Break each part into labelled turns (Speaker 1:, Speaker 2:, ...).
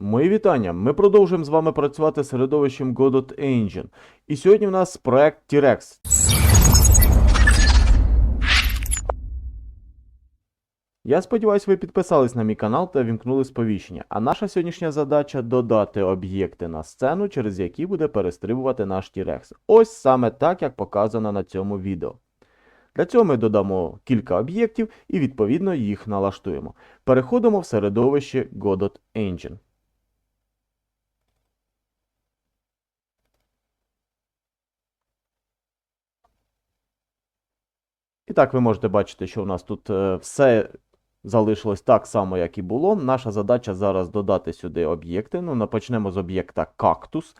Speaker 1: Мої вітання! Ми продовжуємо з вами працювати середовищем Godot Engine. І сьогодні в нас проект T-Rex. Я сподіваюся, ви підписались на мій канал та вімкнули сповіщення. А наша сьогоднішня задача додати об'єкти на сцену, через які буде перестрибувати наш T-Rex. Ось саме так, як показано на цьому відео. Для цього ми додамо кілька об'єктів і відповідно їх налаштуємо. Переходимо в середовище Godot Engine. Так, ви можете бачити, що у нас тут е, все залишилось так само, як і було. Наша задача зараз додати сюди об'єкти. Ну, почнемо з об'єкта кактус.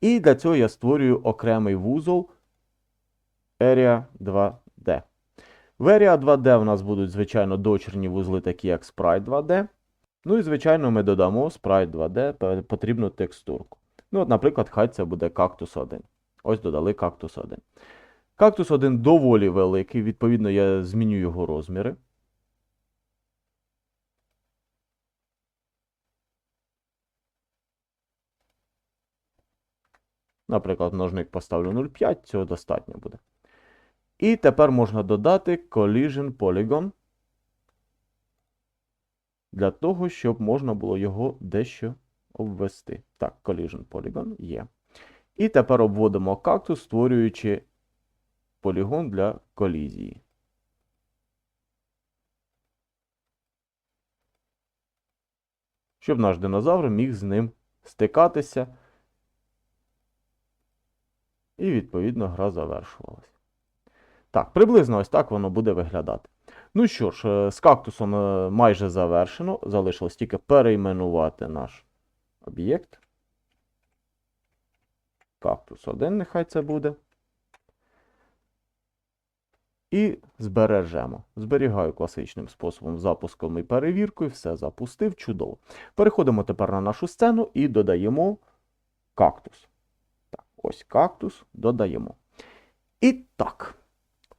Speaker 1: І для цього я створюю окремий вузол Area 2D. В Area 2D у нас будуть, звичайно, дочерні вузли, такі як Sprite 2D. Ну і, звичайно, ми додамо Sprite 2D потрібну текстурку. Ну, от, наприклад, хай це буде кактус 1. Ось додали кактус 1. Кактус 1 доволі великий, відповідно, я зміню його розміри. Наприклад, множник поставлю 0,5, цього достатньо буде. І тепер можна додати Collision Polygon для того, щоб можна було його дещо обвести. Так, Collision Polygon є. І тепер обводимо кактус, створюючи полігон для колізії. Щоб наш динозавр міг з ним стикатися. І, відповідно, гра завершувалась. Так, приблизно ось так воно буде виглядати. Ну що ж, е, з кактусом е, майже завершено. Залишилось тільки перейменувати наш об'єкт. Кактус 1, нехай це буде. І збережемо. Зберігаю класичним способом запуском і перевіркою. Все запустив. Чудово. Переходимо тепер на нашу сцену і додаємо кактус. Так, ось кактус додаємо. І так,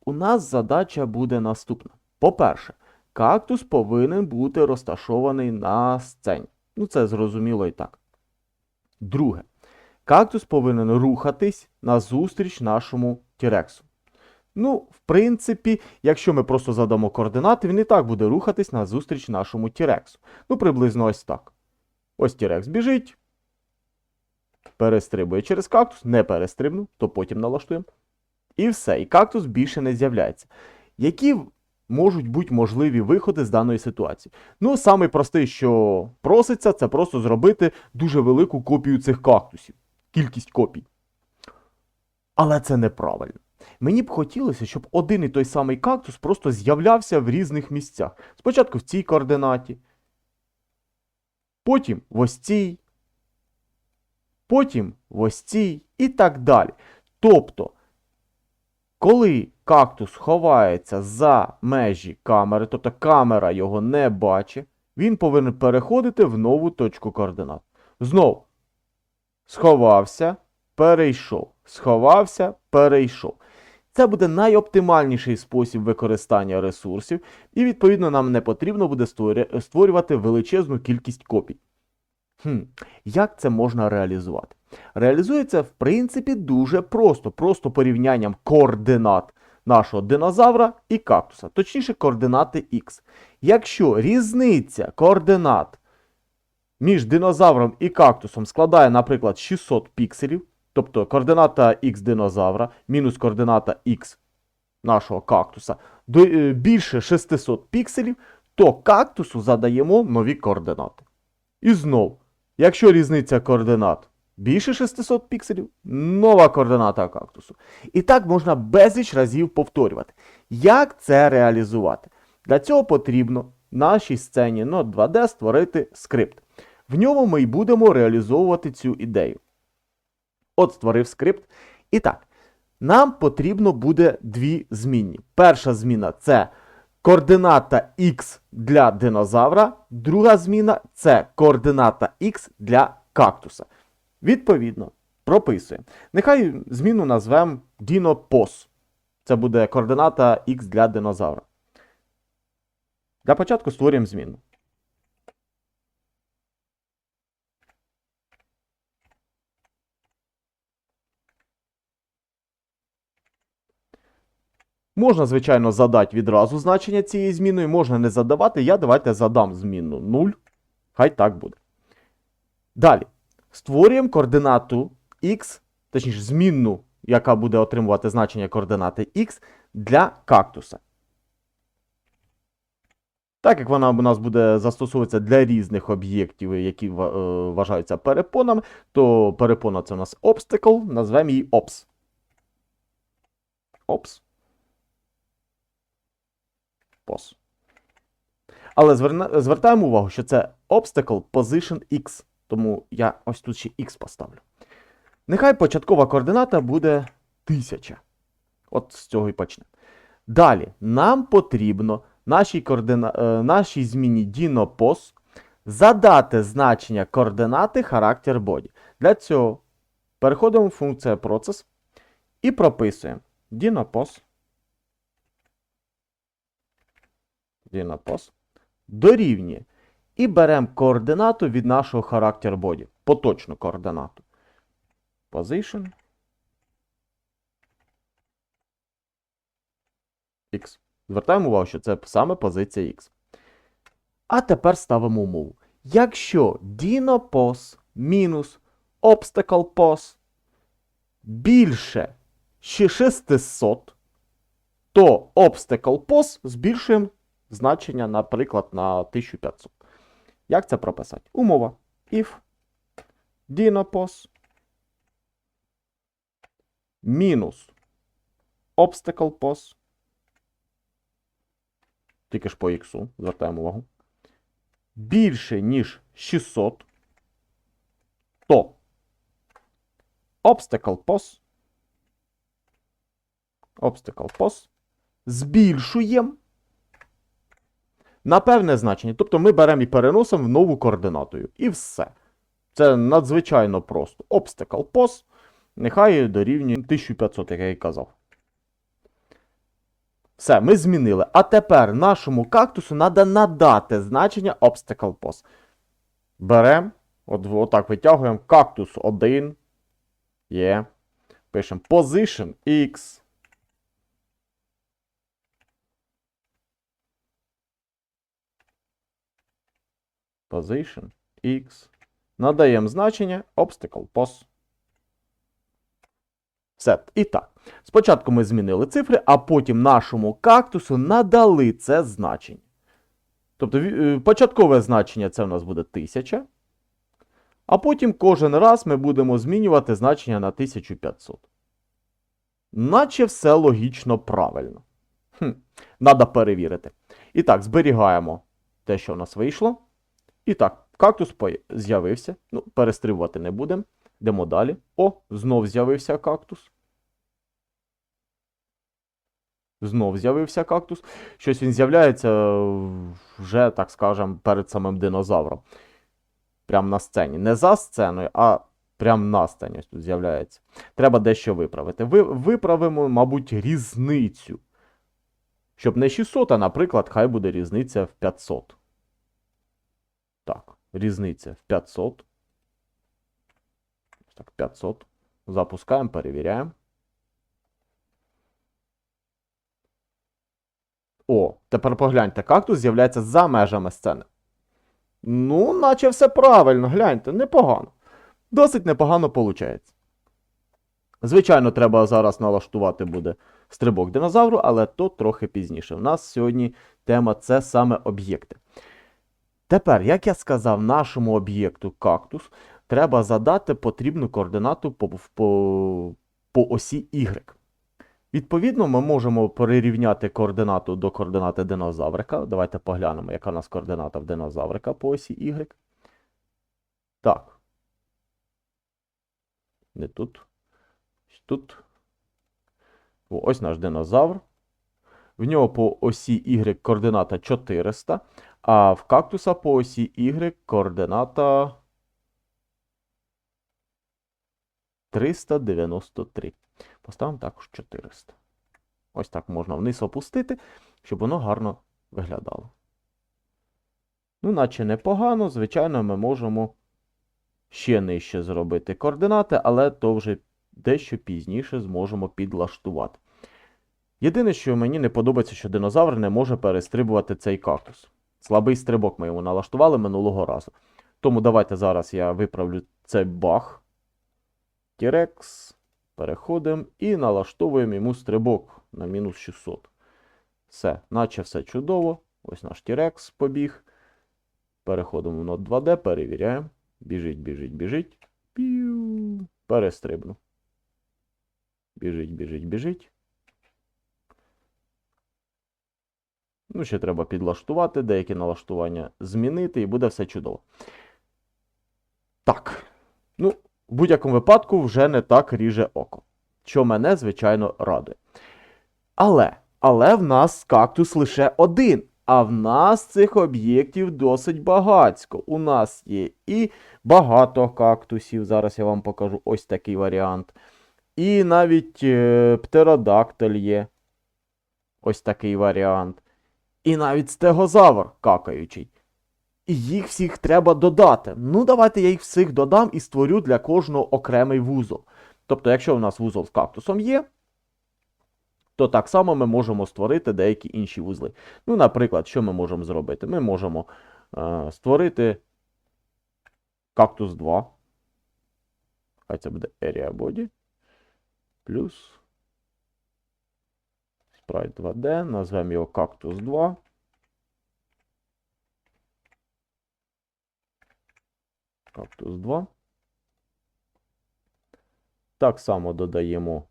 Speaker 1: у нас задача буде наступна. По-перше, кактус повинен бути розташований на сцені. Ну, це зрозуміло і так. Друге, кактус повинен рухатись назустріч нашому тірексу. Ну, в принципі, якщо ми просто задамо координати, він і так буде рухатись назустріч нашому тірексу. Ну, приблизно ось так. Ось тірекс біжить, перестрибує через кактус, не перестрибнув, то потім налаштуємо. І все, і кактус більше не з'являється. Які можуть бути можливі виходи з даної ситуації? Ну, самий простий, що проситься, це просто зробити дуже велику копію цих кактусів. Кількість копій. Але це неправильно. Мені б хотілося, щоб один і той самий кактус просто з'являвся в різних місцях. Спочатку в цій координаті, потім в ось цій, потім в ось цій і так далі. Тобто, коли кактус ховається за межі камери, тобто камера його не бачить, він повинен переходити в нову точку координат. Знов сховався, перейшов, сховався, перейшов. Це буде найоптимальніший спосіб використання ресурсів, і, відповідно, нам не потрібно буде створювати величезну кількість копій. Хм, як це можна реалізувати? Реалізується, в принципі, дуже просто, просто порівнянням координат нашого динозавра і кактуса, точніше, координати X. Якщо різниця координат між динозавром і кактусом складає, наприклад, 600 пікселів, тобто координата X динозавра мінус координата X нашого кактуса е, більше 600 пікселів, то кактусу задаємо нові координати. І знов, якщо різниця координат більше 600 пікселів, нова координата кактусу. І так можна безліч разів повторювати. Як це реалізувати? Для цього потрібно нашій сцені Node 2D створити скрипт. В ньому ми й будемо реалізовувати цю ідею. От створив скрипт. І так, нам потрібно буде дві змінні. Перша зміна це координата X для динозавра, друга зміна це координата X для кактуса. Відповідно, прописуємо. Нехай зміну назвемо DinoPos. Це буде координата X для динозавра. Для початку створюємо зміну. Можна, звичайно, задати відразу значення цієї змінної, можна не задавати. Я давайте задам змінну 0. Хай так буде. Далі. Створюємо координату x, точніше, змінну, яка буде отримувати значення координати x для кактуса. Так як вона у нас буде застосовуватися для різних об'єктів, які е, вважаються перепонами, то перепона це у нас obstacle, назвемо її ops. Ops. Pos. Але звертаємо увагу, що це obstacle position x. Тому я ось тут ще x поставлю. Нехай початкова координата буде 1000. От з цього і почнемо. Далі, нам потрібно нашій, координа... е, нашій зміні DINOPOS задати значення координати характер body. Для цього переходимо в функцію процес і прописуємо DINOPOS. DINOPOS дорівнює. І беремо координату від нашого характер body. Поточну координату. Position. X. Звертаємо увагу, що це саме позиція X. А тепер ставимо умову. Якщо DINOPOS мінус obstacle більше 600, то obstacle pos збільшуємо значення, наприклад, на 1500. Як це прописати? Умова. If DINOPOS мінус obstacle pos тільки ж по іксу, звертаємо увагу. Більше, ніж 600, то obstacle pos, obstacle pos збільшуємо на певне значення. Тобто ми беремо і переносимо в нову координатою. І все. Це надзвичайно просто. Obstacle pos нехай дорівнює 1500, як я і казав. Все, ми змінили. А тепер нашому кактусу треба надати значення obstacle pos. Беремо, от, отак витягуємо кактус 1. Є. Пишемо position x. Position x. Надаємо значення obstacle pos. Все. І так. Спочатку ми змінили цифри, а потім нашому кактусу надали це значення. Тобто е, початкове значення це в нас буде 1000. А потім кожен раз ми будемо змінювати значення на 1500. Наче все логічно правильно. Хм, Надо перевірити. І так, зберігаємо те, що в нас вийшло. І так, кактус з'явився. Ну, перестрибувати не будемо. Йдемо далі. О, знов з'явився кактус. Знов з'явився кактус. Щось він з'являється е, вже, так скажемо, перед самим динозавром. Прямо на сцені. Не за сценою, а прямо на сцені ось тут з'являється. Треба дещо виправити. Ви, виправимо, мабуть, різницю. Щоб не 600, а, наприклад, хай буде різниця в 500. Так, різниця в 500. Так, 500. Запускаємо, перевіряємо. О, тепер погляньте, кактус з'являється за межами сцени. Ну, наче все правильно, гляньте, непогано. Досить непогано виходить. Звичайно, треба зараз налаштувати буде стрибок динозавру, але то трохи пізніше. У нас сьогодні тема це саме об'єкти. Тепер, як я сказав, нашому об'єкту кактус треба задати потрібну координату по, по, по осі Y. Відповідно, ми можемо перерівняти координату до координати динозаврика. Давайте поглянемо, яка у нас координата в динозаврика по осі Y. Так. Не тут. Тут. Ось наш динозавр. В нього по осі Y координата 400, а в кактуса по осі Y координата 393. Поставимо також 400. Ось так можна вниз опустити, щоб воно гарно виглядало. Ну, наче непогано. Звичайно, ми можемо ще нижче зробити координати, але то вже дещо пізніше зможемо підлаштувати. Єдине, що мені не подобається, що динозавр не може перестрибувати цей кактус. Слабий стрибок ми йому налаштували минулого разу. Тому давайте зараз я виправлю цей баг. Тірекс. Переходимо і налаштовуємо йому стрибок на мінус 600. Все, наче все чудово. Ось наш Тірекс побіг. Переходимо в нот 2D, перевіряємо. Біжить, біжить, біжить. Піу. Перестрибну. Біжить, біжить, біжить. Ну, ще треба підлаштувати, деякі налаштування змінити, і буде все чудово. Так. Ну, в будь-якому випадку вже не так ріже око. Що мене, звичайно, радує. Але, але в нас кактус лише один. А в нас цих об'єктів досить багацько. У нас є і багато кактусів. Зараз я вам покажу ось такий варіант. І навіть е, птеродактиль є. Ось такий варіант. І навіть стегозавр какаючий. І їх всіх треба додати. Ну, давайте я їх всіх додам і створю для кожного окремий вузол. Тобто, якщо в нас вузол з кактусом є, то так само ми можемо створити деякі інші вузли. Ну, наприклад, що ми можемо зробити? Ми можемо е, створити кактус 2. Хай це буде Area Body. Плюс Sprite 2D. Назвемо його кактус 2. Кактус 2. Так само додаємо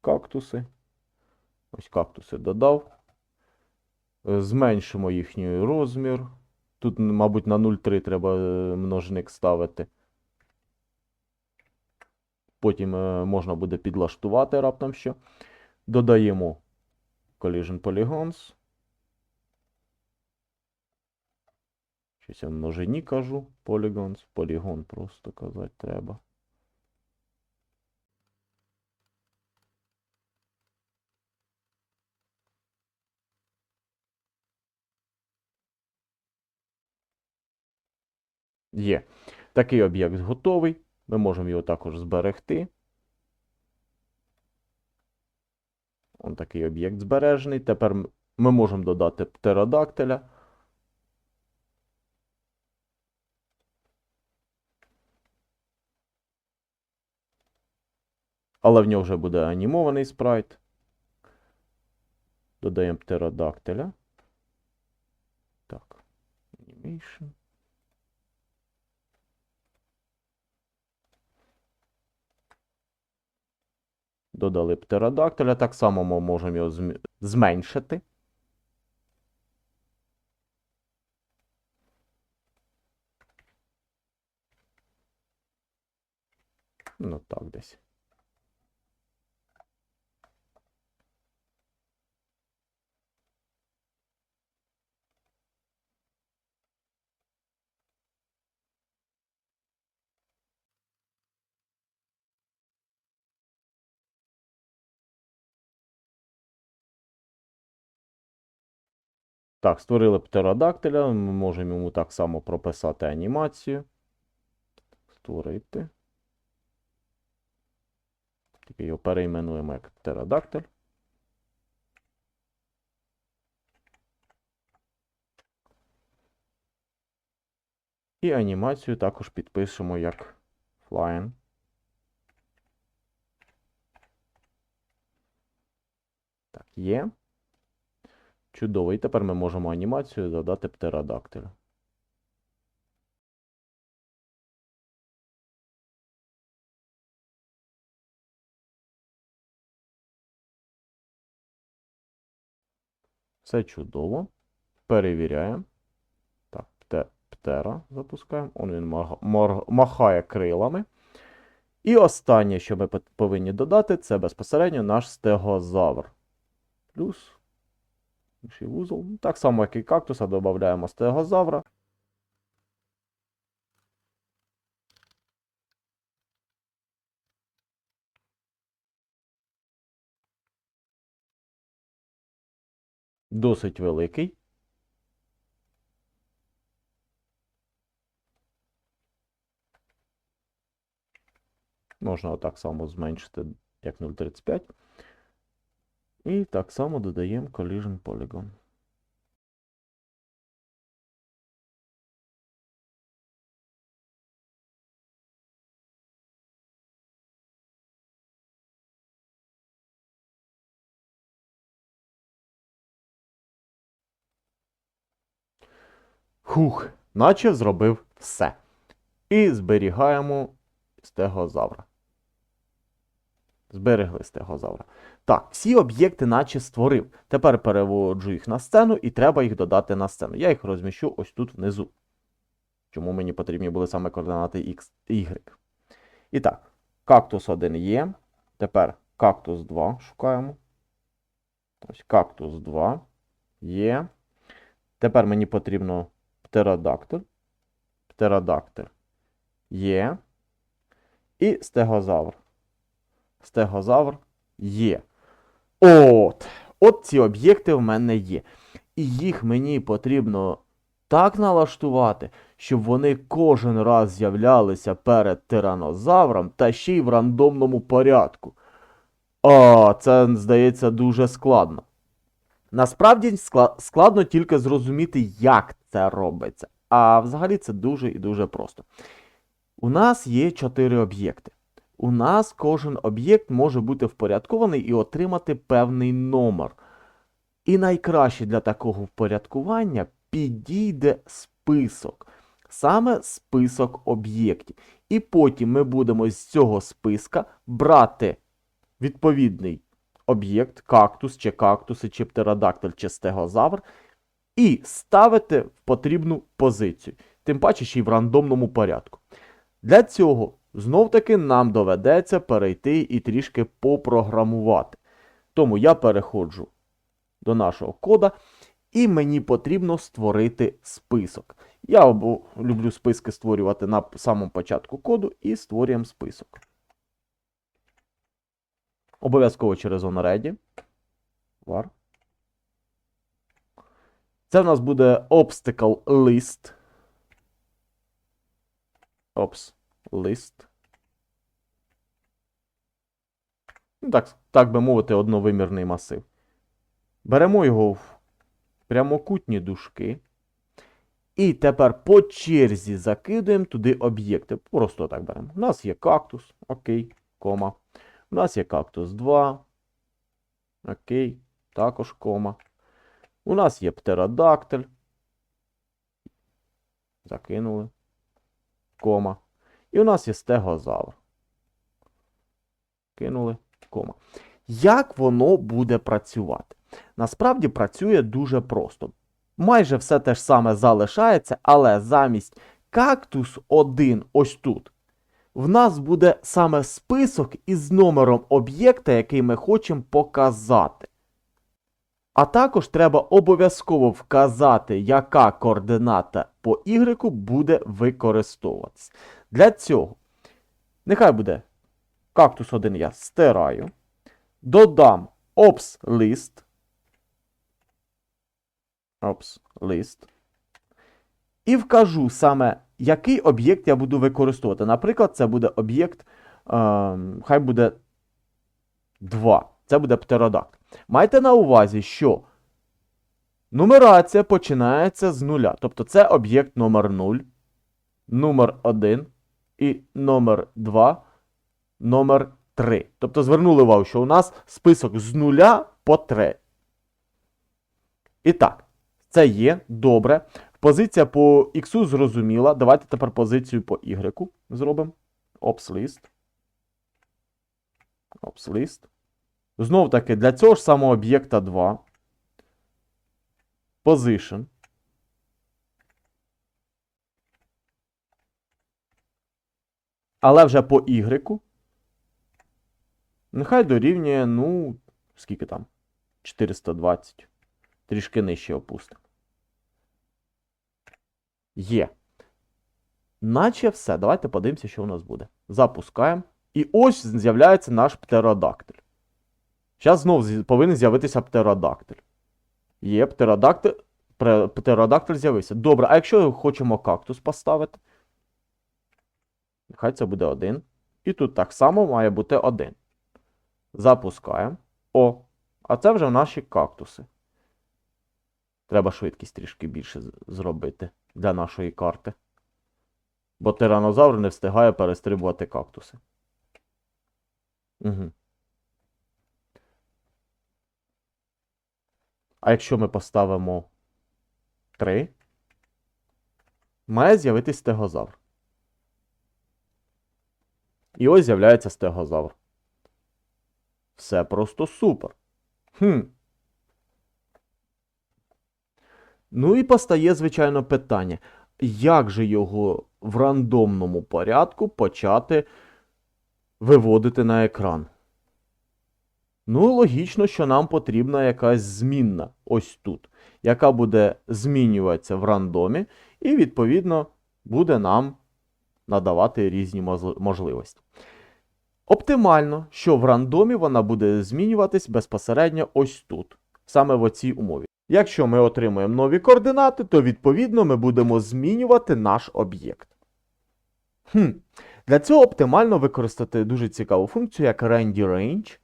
Speaker 1: кактуси. Ось кактуси додав. Зменшимо їхній розмір. Тут, мабуть, на 0,3 треба е, множник ставити. Потім е, можна буде підлаштувати раптом що. Додаємо Collision Polygons. Щось я в множині кажу. Polygons. Полігон просто казати треба. Є. Такий об'єкт готовий. Ми можемо його також зберегти. Он такий об'єкт збережений. Тепер ми можемо додати птеродактиля. Але в нього вже буде анімований спрайт. Додаємо птеродактиля. Так. Animation. Додали птеродактиля. Так само ми можемо його зменшити. Ну так десь. Так, створили птеродактиля. Ми можемо йому так само прописати анімацію. Створити. Тільки його перейменуємо як птеродактиль. І анімацію також підпишемо як flying. Так, є. Чудово. І тепер ми можемо анімацію додати птеродактилю. Все чудово. Перевіряємо. Так, птера запускаємо. Он він махає крилами. І останнє, що ми повинні додати, це безпосередньо наш стегозавр. Плюс інший вузол. Так само, як і кактуса, додаємо стегозавра. Досить великий. Можна отак само зменшити, як 0,35. І так само додаємо Collision Polygon. Хух, наче зробив все. І зберігаємо стегозавра. Зберегли стегозавра. Так, всі об'єкти наче створив. Тепер переводжу їх на сцену і треба їх додати на сцену. Я їх розміщу ось тут внизу. Чому мені потрібні були саме координати X, Y. І так, кактус 1 є. Тепер кактус 2 шукаємо. Ось кактус 2 є. Тепер мені потрібно птеродактиль. Птеродактиль є. І стегозавр. Стегозавр є. От. От ці об'єкти в мене є. І їх мені потрібно так налаштувати, щоб вони кожен раз з'являлися перед тиранозавром та ще й в рандомному порядку. А, це, здається, дуже складно. Насправді складно тільки зрозуміти, як це робиться. А взагалі це дуже і дуже просто. У нас є чотири об'єкти. У нас кожен об'єкт може бути впорядкований і отримати певний номер. І найкраще для такого впорядкування підійде список. Саме список об'єктів. І потім ми будемо з цього списка брати відповідний об'єкт, кактус, чи кактуси, чи птеродактиль, чи стегозавр, і ставити в потрібну позицію. Тим паче ще й в рандомному порядку. Для цього знов-таки нам доведеться перейти і трішки попрограмувати. Тому я переходжу до нашого кода, і мені потрібно створити список. Я люблю списки створювати на самому початку коду і створюємо список. Обов'язково через OnReady. Var. Це в нас буде obstacle list. Ops, list. Ну, так, так би мовити, одновимірний масив. Беремо його в прямокутні дужки. І тепер по черзі закидуємо туди об'єкти. Просто так беремо. У нас є кактус, окей, кома. У нас є кактус 2. Окей, також кома. У нас є птеродактиль. Закинули. Кома. І у нас є стегозавр. Кинули кома. Як воно буде працювати? Насправді працює дуже просто. Майже все те ж саме залишається, але замість кактус 1 ось тут. В нас буде саме список із номером об'єкта, який ми хочемо показати. А також треба обов'язково вказати, яка координата по Y буде використовуватись. Для цього, нехай буде кактус 1 я стираю. Додам ops list. Ops list. І вкажу саме, який об'єкт я буду використовувати. Наприклад, це буде об'єкт, ем, хай буде 2. Це буде птеродакт. Майте на увазі, що нумерація починається з нуля. Тобто це об'єкт номер 0, номер 1 і номер 2, номер 3. Тобто звернули увагу, що у нас список з нуля по 3. І так, це є добре. Позиція по X зрозуміла. Давайте тепер позицію по Y зробимо. Ops list. Ops list. Знов таки, для цього ж самого об'єкта 2. Position. Але вже по Y. Нехай дорівнює, ну, скільки там? 420. Трішки нижче опустимо. Є. Наче все. Давайте подивимося, що у нас буде. Запускаємо. І ось з'являється наш птеродактиль. Зараз знов з'я- повинен з'явитися птеродактиль. Є птеродактиль. Птеродактиль з'явився. Добре, а якщо хочемо кактус поставити? Нехай це буде один. І тут так само має бути один. Запускаємо. О, А це вже наші кактуси. Треба швидкість трішки більше зробити для нашої карти. Бо тиранозавр не встигає перестрибувати кактуси. Угу. А якщо ми поставимо 3, має з'явитись стегозавр. І ось з'являється стегозавр. Все просто супер. Хм. Ну і постає, звичайно, питання, як же його в рандомному порядку почати виводити на екран? Ну, логічно, що нам потрібна якась змінна ось тут, яка буде змінюватися в рандомі, і, відповідно, буде нам надавати різні можливості. Оптимально, що в рандомі вона буде змінюватись безпосередньо ось тут, саме в оцій умові. Якщо ми отримуємо нові координати, то відповідно ми будемо змінювати наш об'єкт. Хм. Для цього оптимально використати дуже цікаву функцію, як Range.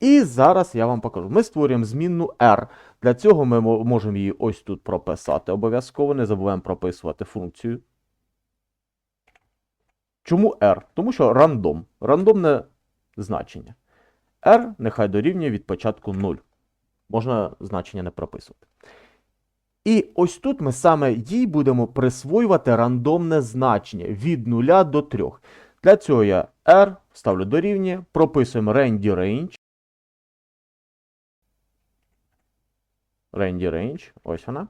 Speaker 1: І зараз я вам покажу. Ми створюємо змінну R. Для цього ми можемо її ось тут прописати. Обов'язково не забуваємо прописувати функцію. Чому R? Тому що рандом. Рандомне значення. R нехай дорівнює від початку 0. Можна значення не прописувати. І ось тут ми саме їй будемо присвоювати рандомне значення від 0 до 3. Для цього я R ставлю дорівнює, прописуємо Randy Range. Randy Range, ось вона.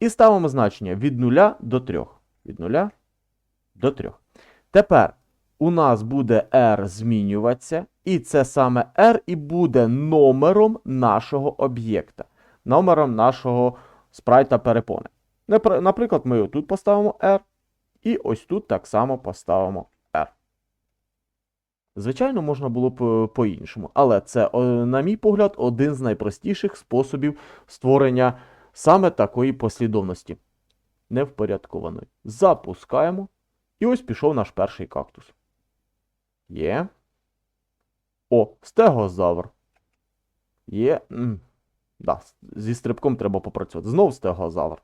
Speaker 1: І ставимо значення від 0 до 3. Від 0 до 3. Тепер у нас буде R змінюватися, і це саме R і буде номером нашого об'єкта, номером нашого спрайта перепони. Наприклад, ми тут поставимо R, і ось тут так само поставимо R. Звичайно, можна було б е, по-іншому, але це, на мій погляд, один з найпростіших способів створення саме такої послідовності. Невпорядкованої. Запускаємо. І ось пішов наш перший кактус. Є. О, стегозавр. Є. М. Да, зі стрибком треба попрацювати. Знов стегозавр.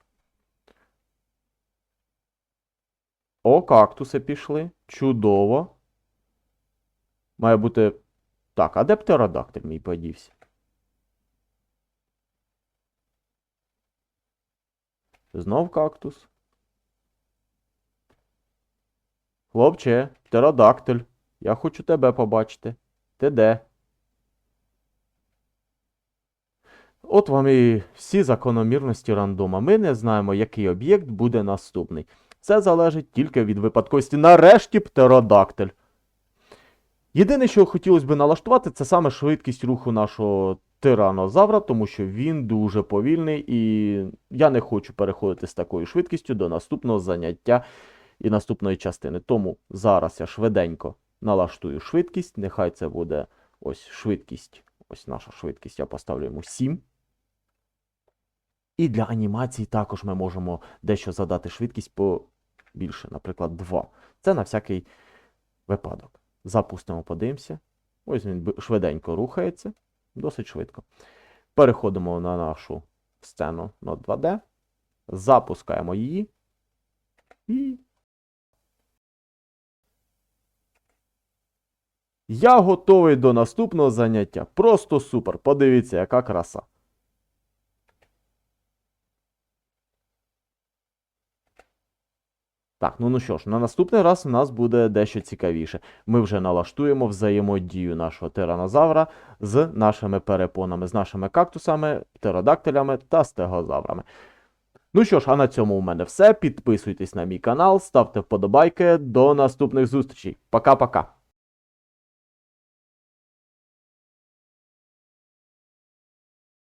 Speaker 1: О, кактуси пішли. Чудово. Має бути. Так, а де птеродактиль мій подівся? Знов кактус. Хлопче, птеродактиль. Я хочу тебе побачити. Ти де? От вам і всі закономірності рандома. Ми не знаємо, який об'єкт буде наступний. Це залежить тільки від випадковості. Нарешті птеродактиль. Єдине, що хотілося б налаштувати, це саме швидкість руху нашого тиранозавра, тому що він дуже повільний, і я не хочу переходити з такою швидкістю до наступного заняття і наступної частини. Тому зараз я швиденько налаштую швидкість. Нехай це буде ось швидкість. Ось наша швидкість. Я поставлю йому 7. І для анімації також ми можемо дещо задати швидкість побільше, наприклад, 2. Це на всякий випадок. Запустимо, подивимося. Ось він швиденько рухається. Досить швидко. Переходимо на нашу сцену на 2D. Запускаємо її. І. Я готовий до наступного заняття. Просто супер. Подивіться, яка краса. Так, ну ну що ж, на наступний раз у нас буде дещо цікавіше. Ми вже налаштуємо взаємодію нашого тиранозавра з нашими перепонами, з нашими кактусами, птеродактилями та стегозаврами. Ну що ж, а на цьому у мене все. Підписуйтесь на мій канал, ставте вподобайки. До наступних зустрічей. Пока-пока.